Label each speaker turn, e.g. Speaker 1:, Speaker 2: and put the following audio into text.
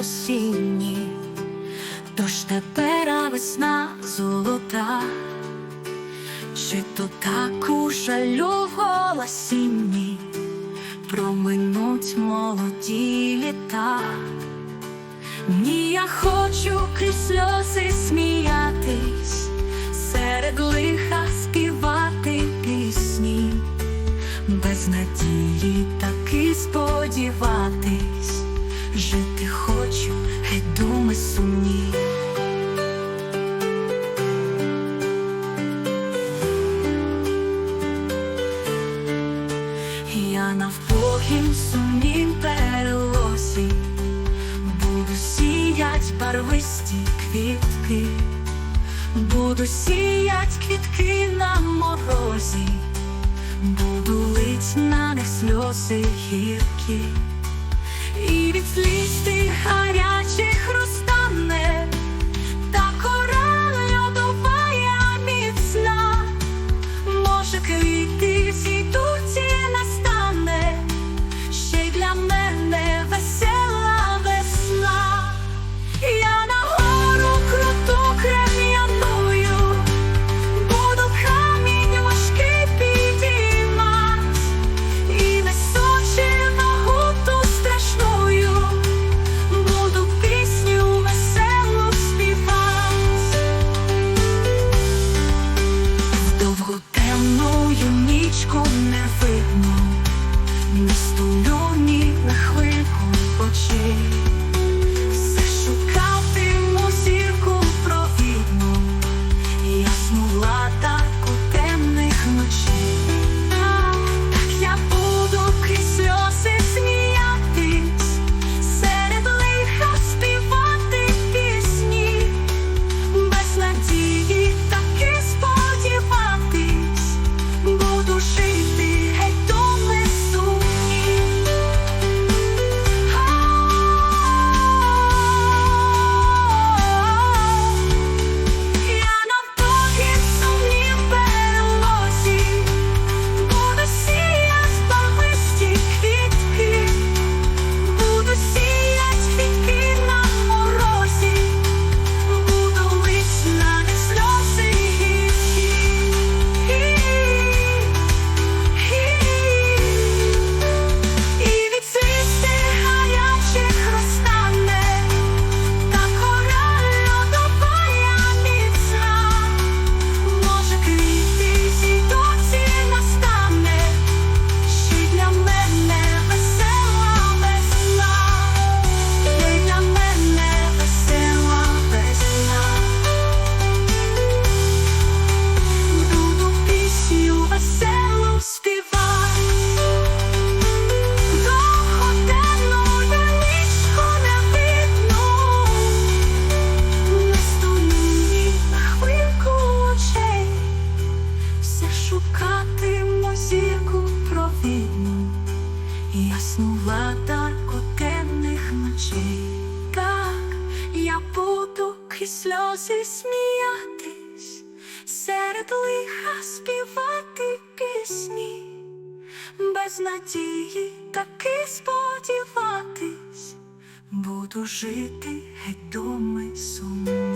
Speaker 1: осінні, тож тепер весна золота, чи то так у жалю голосінні проминуть молоді літа. Ні, я хочу крізь сльози сміяти. барвисті квітки, буду сіять квітки на морозі, буду лить на них сльози гіркі, і від сліз тих гарячих рук. вода темних ночей. Так я буду і сльози сміятись, серед лиха співати пісні, без надії таки сподіватись, буду жити геть думи сумні.